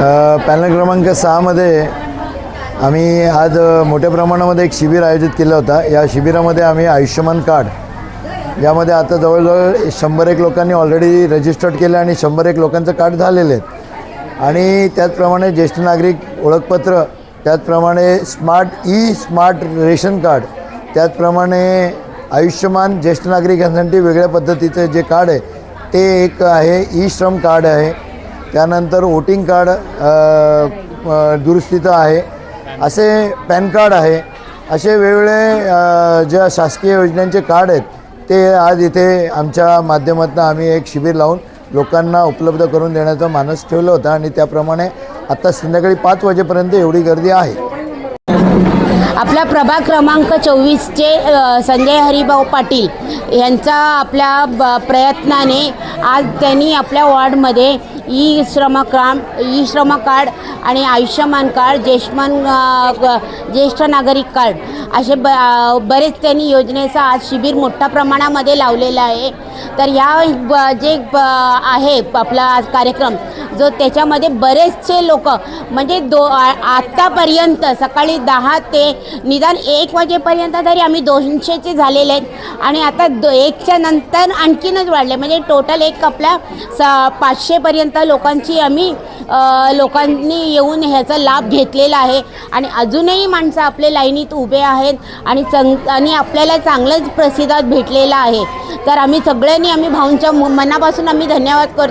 Panel क्रमांक सहामध्ये आम्ही आज मोठ्या प्रमाणामध्ये एक शिबिर आयोजित केलं होता. या शिबिरामध्ये आम्ही आयुष्यमान कार्ड यामध्ये आता जवळजवळ शंभर एक लोकांनी ऑलरेडी रजिस्टर्ड केलं आणि शंभर एक लोकांचं कार्ड झालेलं आहे. आणि त्याचप्रमाणे ज्येष्ठ नागरिक ओळखपत्र त्याचप्रमाणे smart e smart ration card त्याचप्रमाणे आयुष्यमान ज्येष्ठ नागरिकांसाठी वेगळ्या पद्धतीचं जे कार्ड आहे ते एक आहे ई श्रम कार्ड आहे. त्यानंतर वोटिंग कार्ड दुरुस्तीचं आहे. असे पॅन कार्ड आहे. असे वेगवेगळे ज्या शासकीय योजनांचे कार्ड आहेत ते आज इथे आमच्या माध्यमातून आम्ही एक शिबिर लावून लोकांना उपलब्ध करून देण्याचा मानस ठेवलं होता आणि त्याप्रमाणे आत्ता संध्याकाळी पाच वाजेपर्यंत एवढी गर्दी आहे. आपला प्रभाग क्रमांक चोवीसचे संजय हरिभाऊ पाटील यांचा आपल्या ब प्रयत्नाने आज त्यांनी आपल्या वॉर्डमध्ये ई श्रम काम ई श्रम कार्ड आणि आयुष्यमान कार्ड ज्येष्ठमान ज्येष्ठ नागरिक कार्ड असे ब बरेच त्यांनी योजनेचा आज शिबिर मोठ्या प्रमाणामध्ये लावलेला आहे. तर ह्या ब जे आहे आपला आज कार्यक्रम जो त्याच्यामध्ये बरेचसे लोक म्हणजे दो आत्तापर्यंत सकाळी दहा ते निदान एक वाजेपर्यंत तरी आम्ही दोनशेचे झालेले आहेत. आणि आता दो एकच्या नंतर आणखीनच वाढले म्हणजे टोटल एक आपल्या स पाचशेपर्यंत लोकांची आम्ही लोकांनी येऊन ह्याचा लाभ घेतलेला आहे. आणि अजूनही माणसं आपले लाईनीत उभे आहेत आणि चंग आणि आपल्याला चांगलंच प्रतिसाद भेटलेला आहे. तर आम्ही सगळ्यांनी आम्ही भाऊंच्या मनापासून आम्ही धन्यवाद करतो.